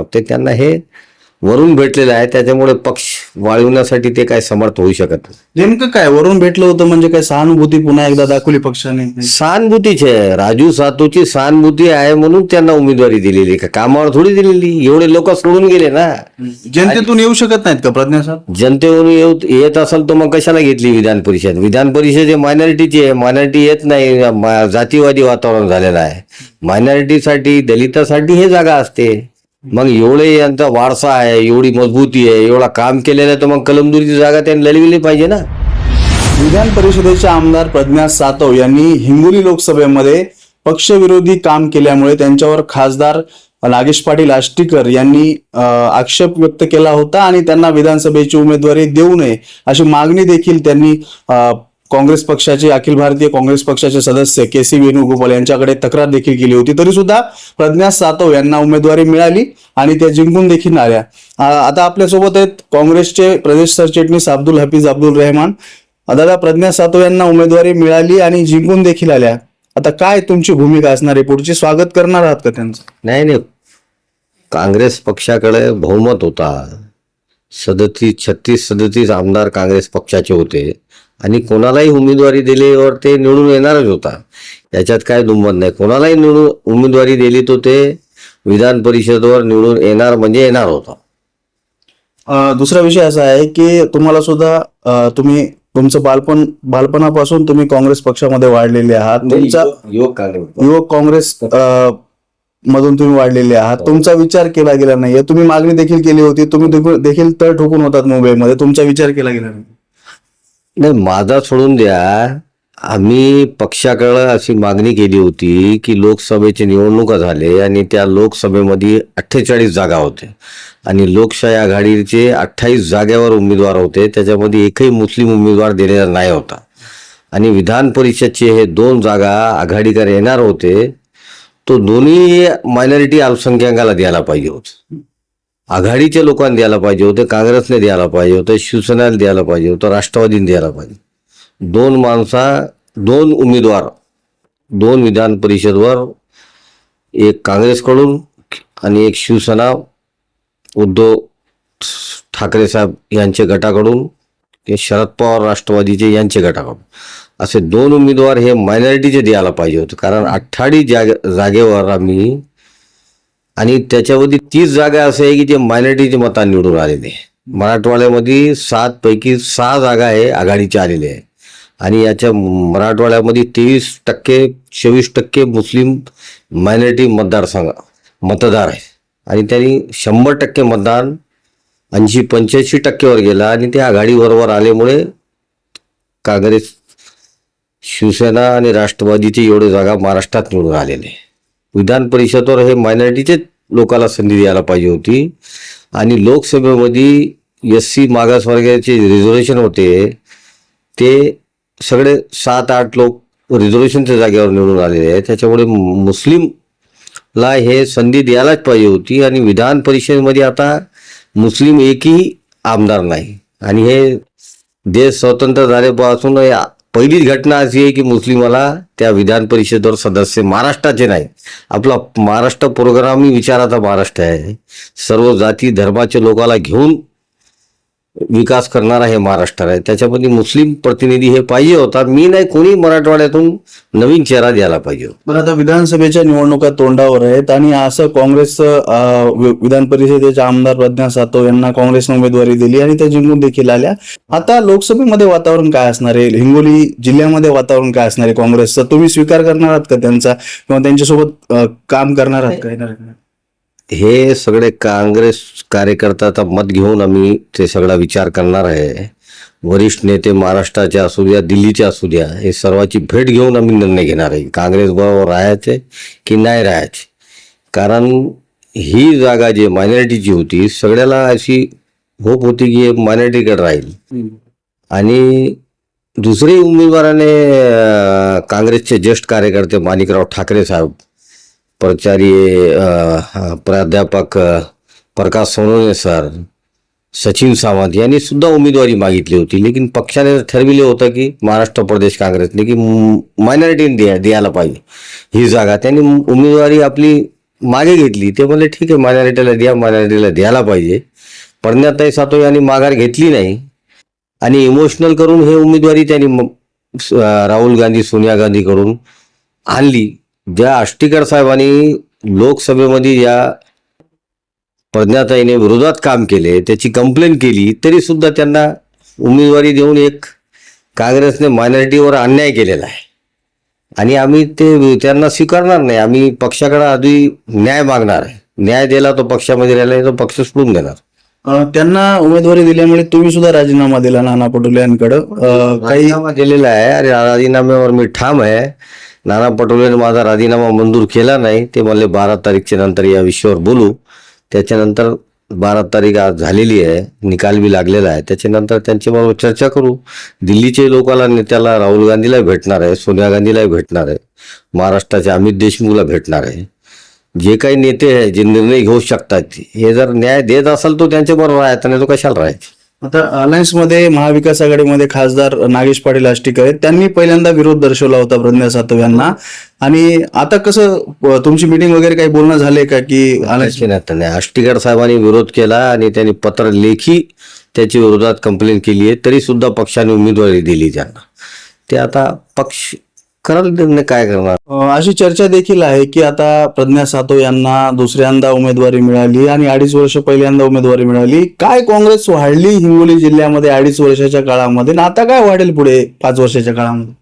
फक्त त्यांना हे वरून भेटलेलं आहे त्याच्यामुळे पक्ष वाढवण्यासाठी ते काय समर्थ होऊ शकत नाही. नेमकं काय? वरून भेटलं होतं म्हणजे काय सहानुभूती पुन्हा एकदा दाखवली पक्षाने? सहानुभूतीची आहे राजू सातोची सहानुभूती आहे म्हणून त्यांना उमेदवारी दिलेली का कामावर थोडी दिलेली. एवढे लोक सोडून गेले ना. जनतेतून येऊ शकत नाहीत का प्रज्ञा साहेब? जनतेवरून येत येत असेल तर मग कशाला घेतली विधान परिषद? विधान परिषद हे मायनॉरिटीची आहे. मायनॉरिटी येत नाही. जातीवादी वातावरण झालेलं आहे. मायनॉरिटीसाठी दलितासाठी हे जागा असते. मग एवढे यांचा वारसा आहे एवढी मजबूती आहे एवढा काम केलेलं आहे तर मग कलमदुरीची जागा त्यांनी लढविली पाहिजे ना? विधान परिषदेचे आमदार प्रज्ञा सातव यांनी हिंगोली लोकसभेमध्ये पक्षविरोधी काम केल्यामुळे त्यांच्यावर खासदार नागेश पाटील आष्टीकर यांनी आक्षेप व्यक्त केला होता आणि त्यांना विधानसभेची उमेदवारी देऊ नये अशी मागणी देखील त्यांनी काँग्रेस पक्षाचे अखिल भारतीय काँग्रेस पक्षाचे सदस्य के सी वेणुगोपाल यांच्याकडे तक्रार देखील केली होती. तरी सुद्धा प्रज्ञा सातव यांना उमेदवारी मिळाली आणि त्या जिंकून देखील आल्या. आता आपल्यासोबत आहेत काँग्रेसचे प्रदेश सरचिटणीस अब्दुल हफीज अब्दुल रहमान. दादा प्रज्ञा सातव यांना उमेदवारी मिळाली आणि जिंकून देखील आल्या. आता काय तुमची भूमिका असणार आहे? पुढची स्वागत करणार आहात का त्यांचं? नाही नाही. काँग्रेस पक्षाकडे बहुमत होता. सदतीस छत्तीस सदतीस आमदार काँग्रेस पक्षाचे होते. आणि कोणालाही उमेदवारी दिलीवर ते निवडून येणारच होता. याच्यात काय दुमत नाही. कोणालाही निवडून उमेदवारी दिली तो ते विधान परिषदवर निवडून येणार म्हणजे येणार होता. दुसरा विषय असा आहे की तुम्हाला सुद्धा तुम्ही तुमचं बालपण बालपणापासून तुम्ही काँग्रेस पक्षामध्ये वाढलेले आहात. तुमचा युवक काँग्रेस युवक काँग्रेस मधून तुम्ही वाढलेले आहात. तुमचा विचार केला गेला नाहीये. तुम्ही मागणी देखील केली होती. तुम्ही देखील- देखील तळ ठोकून होतात मुंबईमध्ये. तुमचा विचार केला गेला नाही नाही माझा सोडून द्या. आम्ही पक्षाकडं अशी मागणी केली होती की लोकसभेची निवडणुका झाले आणि त्या लोकसभेमध्ये अठ्ठेचाळीस जागा होत्या आणि लोकशाही आघाडीचे अठ्ठावीस जागेवर उमेदवार होते. त्याच्यामध्ये एकही मुस्लिम उमेदवार दिलेला नाही होता. आणि विधान परिषदचे हे दोन जागा आघाडीकर येणार होते तो दोन्ही मायनॉरिटी अल्पसंख्याकाला द्यायला पाहिजे होत. आघाडीच्या लोकांनी द्यायला पाहिजे होते काँग्रेसने द्यायला पाहिजे होतं शिवसेनेला द्यायला पाहिजे होतं राष्ट्रवादीने द्यायला पाहिजे. दोन माणसा दोन उमेदवार दोन विधान परिषदवर एक काँग्रेसकडून आणि एक शिवसेना उद्धव ठाकरे साहेब यांच्या गटाकडून शरद पवार राष्ट्रवादीचे यांचे गटाकडून. असे दोन उमेदवार हे मायनॉरिटीचे द्यायला पाहिजे होते. कारण अठ्ठावीस जागे जागेवर आम्ही आणि त्याच्यामध्ये तीस जागा असे आहे की जे मायनॉरिटीचे मता निवडून आलेले आहे. मराठवाड्यामध्ये सात पैकी सहा जागा आहे आघाडीच्या आलेल्या आहे आणि याच्या मराठवाड्यामध्ये तेवीस टक्के चोवीस टक्के मुस्लिम मायनॉरिटी मतदारसंघ मतदार आहे आणि त्यांनी शंभर टक्के मतदान ऐंशी पंच्याऐंशी टक्केवर गेला आणि ते आघाडीबरोबर आल्यामुळे काँग्रेस शिवसेना आणि राष्ट्रवादीचे एवढे जागा महाराष्ट्रात निवडून आलेले आहे. विधान परिषदवर हे मायनॉरिटीचे लोकाला संधी द्यायला पाहिजे होती. आणि लोकसभेमध्ये एस सी मागासवर्गाचे रिझर्वेशन होते. ते सगळे सात आठ लोक रिझर्वेशनच्या जागेवर निवडून आलेले आहेत. त्याच्यामुळे मुस्लिमला हे संधी द्यायलाच पाहिजे होती. आणि विधान परिषदेमध्ये आता मुस्लिम एकही आमदार नाही. आणि हे देश स्वतंत्र झाल्यापासून या- पहिलीच घटना अशी आहे की मुस्लिमाला त्या विधान परिषदेवर सदस्य महाराष्ट्राचे नाही. आपला महाराष्ट्र प्रोग्रामी विचाराचा महाराष्ट्र आहे. सर्व जाती धर्माच्या लोकाला घेऊन विकास करणारा हे महाराष्ट्र आहे. त्याच्यामध्ये मुस्लिम प्रतिनिधी हे पाहिजे होता मी नाही कोणी मराठवाड्यातून नवीन चेहरा द्यायला पाहिजे. पण आता विधानसभेच्या निवडणुका तोंडावर आहेत आणि असं काँग्रेस विधान परिषदेचे आमदार प्रज्ञा सातव यांना काँग्रेसने उमेदवारी दिली आणि त्या जिंकून देखील आल्या. आता लोकसभेमध्ये वातावरण काय असणार आहे? हिंगोली जिल्ह्यामध्ये वातावरण काय असणार आहे काँग्रेसचं? तुम्ही स्वीकार करणार आहात का त्यांचा? किंवा त्यांच्यासोबत काम करणार आहात का? हे सगळे काँग्रेस कार्यकर्त्याचा मत घेऊन आम्ही ते सगळा विचार करणार आहे. वरिष्ठ नेते महाराष्ट्राचे असू द्या दिल्लीचे असू द्या हे सर्वांची भेट घेऊन आम्ही निर्णय घेणार आहे. काँग्रेस बरोबर राहायचे की नाही राहायचे? कारण ही जागा जी मायनॉरिटीची होती सगळ्याला अशी होप होती की मायनॉरिटीकडे राहील. आणि दुसरे उमेदवाराने काँग्रेसचे ज्येष्ठ कार्यकर्ते माणिकराव ठाकरे साहेब प्राचार्य प्राध्यापक प्रकाश सोनवणे सर सचिन सावंत यांनी सुद्धा उमेदवारी मागितली होती. लेकिन पक्षाने ठरविले होतं की महाराष्ट्र प्रदेश काँग्रेसने की मायनॉरिटीने द्या द्यायला पाहिजे. ही जागा त्यांनी उमेदवारी आपली मागे घेतली. ते म्हणले ठीक आहे मायनॉरिटीला द्या मायनॉरिटीला द्यायला पाहिजे. प्रज्ञाताई सातो यांनी माघार घेतली नाही. आणि इमोशनल करून हे उमेदवारी त्यांनी म- राहुल गांधी सोनिया गांधीकडून आणली. ज्या आष्टीकर साहेबांनी लोकसभेमध्ये या प्रज्ञाताईने विरोधात काम केले त्याची कंप्लेंट केली तरी सुद्धा त्यांना उमेदवारी देऊन एक काँग्रेसने मायनॉरिटीवर अन्याय केलेला आहे. आणि आम्ही ते त्यांना स्वीकारणार नाही. आम्ही पक्षाकडे आधी न्याय मागणार आहे. न्याय दिला तो पक्षामध्ये राहिला नाही तो पक्ष सोडून देणार. त्यांना उमेदवारी दिल्यामुळे तुम्ही सुद्धा राजीनामा दिला नाना पटोले यांकडे. काही राजीनामा दिलेला आहे. आणि राजीनाम्यावर मी ठाम आहे. नाना पटोलेने माझा राजीनामा मंजूर केला नाही. ते म्हणले बारा तारीखच्या नंतर या विषयावर बोलू. त्याच्यानंतर बारा तारीख आज झालेली आहे. निकाल बी लागलेला आहे. त्याच्यानंतर त्यांच्याबरोबर चर्चा करू. दिल्लीचे लोकांना नेत्याला राहुल गांधीला भेटणार आहे. सोनिया गांधीला भेटणार आहे. महाराष्ट्राच्या अमित देशमुखला भेटणार आहे. जे काही नेते आहे जे निर्णय घेऊ शकतात हे जर न्याय देत असेल तो त्यांच्याबरोबर आहे तर तो कशाला राहायचे? आता अलायन्समध्ये महाविकास आघाडीमध्ये खासदार नागेश पाटील आष्टीकर आहेत. त्यांनी पहिल्यांदा विरोध दर्शवला होता प्रज्ञा सातव यांना. आणि आता कसं तुमची मीटिंग वगैरे काही बोलणं झाले का की अलायन्स नाही आष्टीकर साहेबांनी विरोध केला आणि त्यांनी पत्र लेखी त्याच्या विरोधात कंप्लेंट केली आहे. तरी सुद्धा पक्षाने उमेदवारी दिली त्यांना. ते आता पक्ष कराल निर्णय काय करणार? अ, अशी चर्चा देखील आहे की आता प्रज्ञा सातव यांना दुसऱ्यांदा उमेदवारी मिळाली आणि अडीच वर्ष पहिल्यांदा उमेदवारी मिळाली. काय काँग्रेस वाढली हिंगोली जिल्ह्यामध्ये अडीच वर्षाच्या काळामध्ये? आणि आता काय वाढेल पुढे पाच वर्षाच्या काळामध्ये?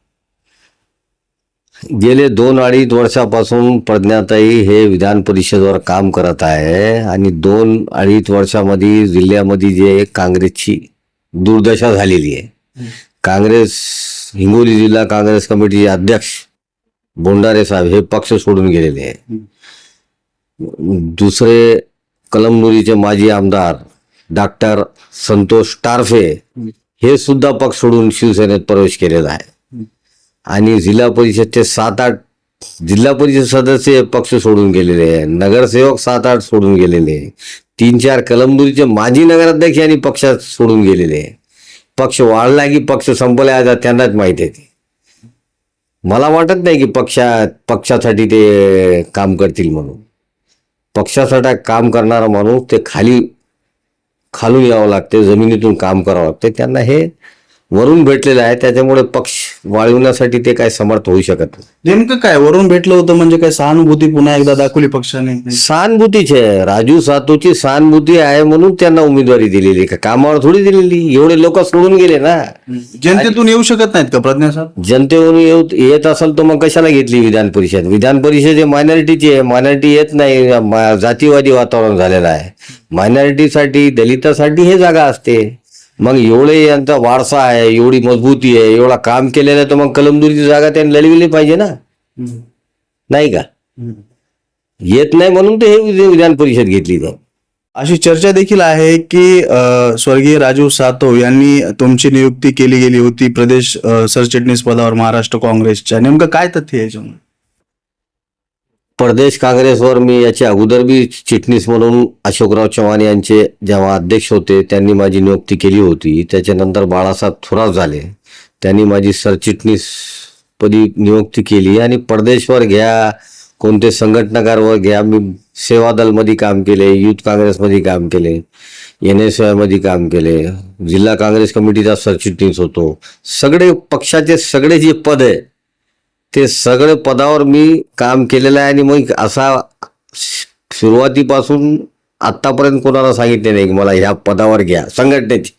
गेले दोन अडीच वर्षापासून प्रज्ञाताई हे विधान परिषदेवर काम करत आहे आणि दोन अडीच वर्षामध्ये जिल्ह्यामध्ये जे काँग्रेसची दुर्दशा झालेली आहे. काँग्रेस हिंगोली जिल्हा काँग्रेस कमिटीचे अध्यक्ष बोंडारे साहेब हे पक्ष सोडून गेलेले आहे दुसरे कलमनुरीचे माजी आमदार डॉक्टर संतोष टारफे हे सुद्धा पक्ष सोडून शिवसेनेत प्रवेश केलेला आहे आणि जिल्हा परिषदचे सात आठ जिल्हा परिषद सदस्य पक्ष सोडून गेलेले आहे नगरसेवक सात आठ सोडून गेलेले आहे. तीन चार कलमदुरीचे माजी नगराध्यक्ष यांनी पक्षात सोडून गेलेले आहे. पक्ष वाढला की पक्ष संपला आता त्यांनाच माहिती आहे ते. मला वाटत नाही की पक्षात पक्षासाठी ते काम करतील म्हणून. पक्षासाठी काम करणारा माणूस ते खाली खालून यावं लागते जमिनीतून काम करावं लागते. त्यांना हे वरून भेटलेलं आहे त्याच्यामुळे पक्ष वाढवण्यासाठी ते काय समर्थ होऊ शकत नाही. नेमकं काय वरून भेटलं होतं म्हणजे काय सहानुभूती पुन्हा एकदा दाखवली पक्षाने? सहानुभूतीची आहे राजू सातोची सहानुभूती आहे म्हणून त्यांना उमेदवारी दिलेली का? कामावर थोडी दिलेली. एवढे लोक सोडून गेले ना. जनतेतून येऊ शकत नाहीत का प्रज्ञा साहेब? जनतेवरून येत येत असेल तर मग कशाला घेतली विधान परिषद? विधान परिषद हे मायनॉरिटीची आहे. मायनॉरिटी येत नाही. जातीवादी वातावरण झालेलं आहे. मायनॉरिटीसाठी दलितासाठी हे जागा असते. मग एवढे यांचा वारसा आहे एवढी मजबूती आहे एवढा काम केलेलं आहे तर मग कलमदुरीची जागा त्यांनी लढविली पाहिजे ना? नाही का? येत नाही म्हणून ते हे विध- विधान परिषद घेतली तर अशी चर्चा देखील आहे की स्वर्गीय राजीव सातव यांनी तुमची नियुक्ती केली गेली होती प्रदेश सरचिटणीस पदावर महाराष्ट्र काँग्रेसच्या. नेमकं काय तथ्य याच्यामध्ये? प्रदेश काँग्रेसवर मी याच्या अगोदर बी चिटणीस म्हणून अशोकराव चव्हाण यांचे जेव्हा अध्यक्ष होते त्यांनी माझी नियुक्ती केली होती. त्याच्यानंतर बाळासाहेब थोरात झाले. त्यांनी माझी सरचिटणीसपदी नियुक्ती केली. आणि प्रदेशवर घ्या कोणते संघटनाकारवर घ्या मी सेवा दलमध्ये काम केले युथ काँग्रेसमध्ये काम केले एन एसमध्ये काम केले. जिल्हा काँग्रेस कमिटीचा सरचिटणीस होतो. सगळे पक्षाचे सगळे जे पद आहे ते सगळे पदावर मी काम केलेलं आहे आणि मग असा सुरुवातीपासून आत्तापर्यंत कोणाला सांगितले नाही की मला ह्या पदावर घ्या. संघटनेची.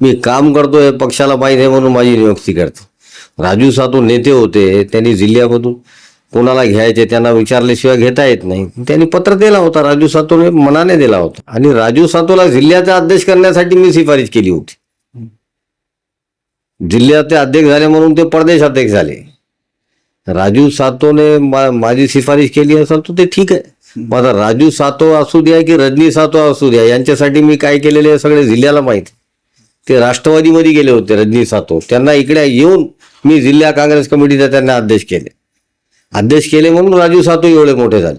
मी काम करतो हे पक्षाला पाहिजे म्हणून माझी नियुक्ती करतो. राजू सातू नेते होते त्यांनी जिल्ह्यामधून कोणाला घ्यायचे त्यांना विचारल्याशिवाय घेता येत नाही. त्यांनी पत्र दिला होता राजू सातूने मनाने दिला होता. आणि राजू सातूला जिल्ह्याचा अध्यक्ष करण्यासाठी मी शिफारस केली होती. जिल्ह्याचे अध्यक्ष झाले म्हणून ते प्रदेश अध्यक्ष झाले. राजू सातोने मा- माझी शिफारस केली असेल तर ते ठीक आहे. माझा राजू सातो असू द्या की रजनी सातो असू द्या यांच्यासाठी मी काय केलेले आहे सगळे जिल्ह्याला माहिती. ते राष्ट्रवादीमध्ये गेले होते रजनी सातो. त्यांना इकडे येऊन मी जिल्हा काँग्रेस कमिटीचा त्यांना अध्यक्ष केले. अध्यक्ष केले म्हणून राजू सातो एवढे मोठे झाले.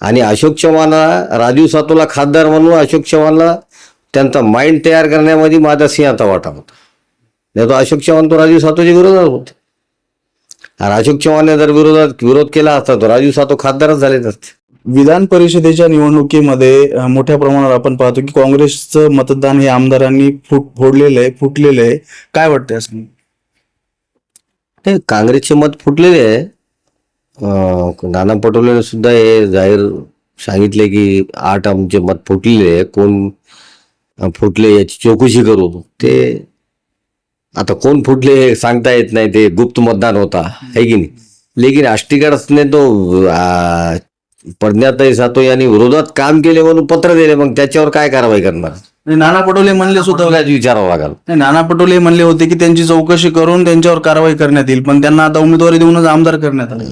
आणि अशोक चव्हाणला राजू सातोला खासदार म्हणून अशोक चव्हाणला त्यांचा माइंड तयार करण्यामध्ये माझा सिंहाचा वाटा होता. नाही तो अशोक चव्हाण तो राजू सातोच्या विरोधात होते. अशोक चव्हाणने जर विरोधात विरोध केला असता तर राजू सातो खासदारच झाले नसते. विधान परिषदेच्या निवडणुकीमध्ये मोठ्या प्रमाणावर आपण पाहतो की काँग्रेसचं मतदान हे आमदारांनी फुट फोडलेलं आहे फुटलेलं आहे. काय वाटतंय असं? ते काँग्रेसचे मत फुटलेले आहे. नाना पटोलेने सुद्धा हे जाहीर सांगितले की आठ आमचे मत फुटलेले आहे. कोण फुटले याची चौकशी करू. ते आता कोण फुटले हे सांगता येत नाही ते गुप्त मतदान होता. है की नाही? लेकिन आष्टीकरने तो आ, प्रज्ञाताई सातो यांनी विरोधात काम केले म्हणून पत्र दिले. मग त्याच्यावर काय कारवाई करणार? आणि नाना पटोले म्हणले सुद्धा स्वतःलाच विचारावं लागेल. नाही, नाना पटोले म्हणले होते की त्यांची चौकशी करून त्यांच्यावर कारवाई करण्यात येईल पण त्यांना आता उमेदवारी देऊनच आमदार करण्यात आले.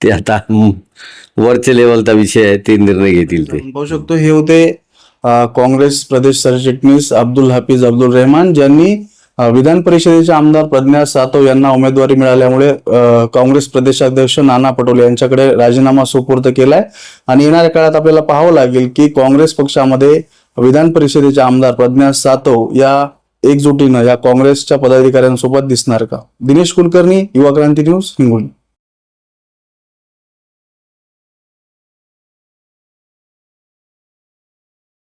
ते आता वरच्या लेवलचा विषय आहे ते निर्णय घेतील ते. आपण पाहू शकतो हे होते काँग्रेस प्रदेश सरचिटणीस अब्दुल हाफिज अब्दुल रहमान ज्यांनी विधान परिषदेचे आमदार प्रज्ञा सातव यांना उमेदवारी मिळाल्यामुळे काँग्रेस प्रदेशाध्यक्ष नाना पटोले यांच्याकडे राजीनामा सुपूर्द केलाय. आणि येणाऱ्या काळात आपल्याला पाहावं लागेल की काँग्रेस पक्षामध्ये विधान परिषदेचे आमदार प्रज्ञा सातव या एकजुटीनं या काँग्रेसच्या पदाधिकाऱ्यांसोबत दिसणार का? दिनेश कुलकर्णी युवा क्रांती न्यूज हिंगोली.